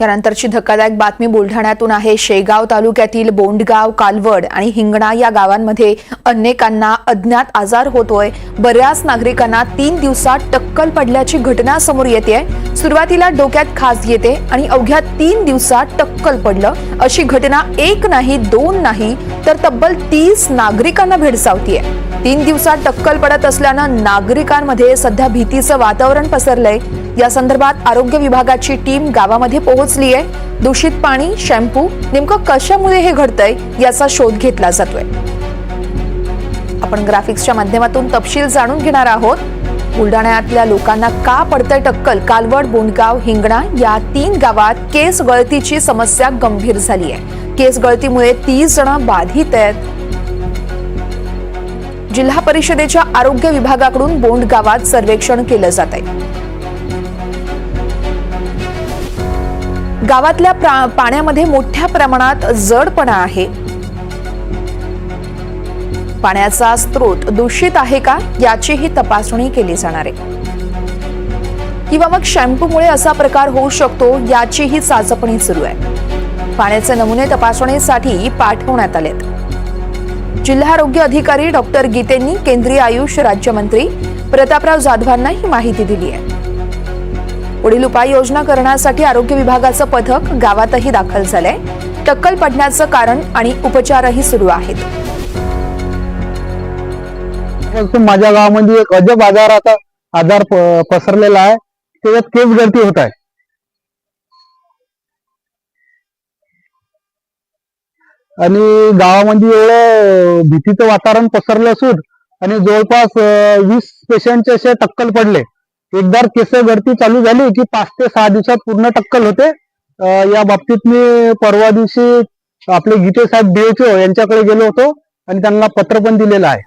यानंतरची धक्कादायक बातमी बुलढाण्यातून आहे. शेगाव तालुक्यातील बोंडगाव कालवड आणि हिंगणा या गावांमध्ये अनेकांना अज्ञात आजार होतोय. बऱ्याच नागरिकांना तीन दिवसात टक्कल पडल्याची घटना समोर येते सुरुवातीला डोक्यात खास येते आणि अवघ्या तीन दिवसात टक्कल पडलं. अशी घटना एक नाही दोन नाही तर तब्बल तीस नागरिकांना भेडसावतीये. तीन दिवसात टक्कल पडत असल्यानं नागरिकांमध्ये सध्या भीतीचं वातावरण पसरलंय. या संदर्भात आरोग्य विभागाची टीम गावामध्ये पोहोचली आहे दूषित पाणी शॅम्पू नेमकं कशामुळे हे घडतंय याचा शोध घेतला जातोय. आपण ग्राफिक्सच्या माध्यमातून तपशील जाणून घेणार आहोत. बुलढाण्यातल्या लोकांना का पडतंय टक्कल? कालवड बोंडगाव हिंगणा या तीन गावात केस गळतीची समस्या गंभीर झाली आहे केस गळतीमुळे तीस जण बाधित आहेत. जिल्हा परिषदेच्या आरोग्य विभागाकडून बोंड गावात सर्वेक्षण केलं जात आहे गावातल्या प्रा- पाण्यामध्ये मोठ्या प्रमाणात जडपणा आहे. पाण्याचा स्रोत दूषित आहे का याचीही तपासणी केली जाणार आहे. किंवा मग शॅम्पूमुळे असा प्रकार होऊ शकतो याचीही चाचपणी सुरू आहे. पाण्याचे नमुने तपासणीसाठी पाठवण्यात आलेत. जिल्हा आरोग्य अधिकारी डॉक्टर गीतेंनी केंद्रीय आयुष राज्यमंत्री प्रतापराव जाधवांना ही माहिती दिली आहे. पुढील उपाययोजना करण्यासाठी आरोग्य विभागाचं पथक गावातही दाखल झालंय. टक्कल पडण्याचं कारण आणि उपचारही सुरू आहेत. माझ्या गावामध्ये एक अजब आजार आता आजार पसरलेला आहे. त्याच्यात केस गळती होत आहे. आणि गावामध्ये एवढं भीतीचं वातावरण पसरलं असून आणि जवळपास वीस पेशंटचे असे टक्कल पडले. एकदा केस गळती चालू झाली की पाच ते सहा दिवसात पूर्ण टक्कल होते. या बाबतीत मी परवा दिवशी आपले गीते साहेब डीएचओ यांच्याकडे गेलो होतो आणि त्यांना पत्र पण दिलेलं आहे.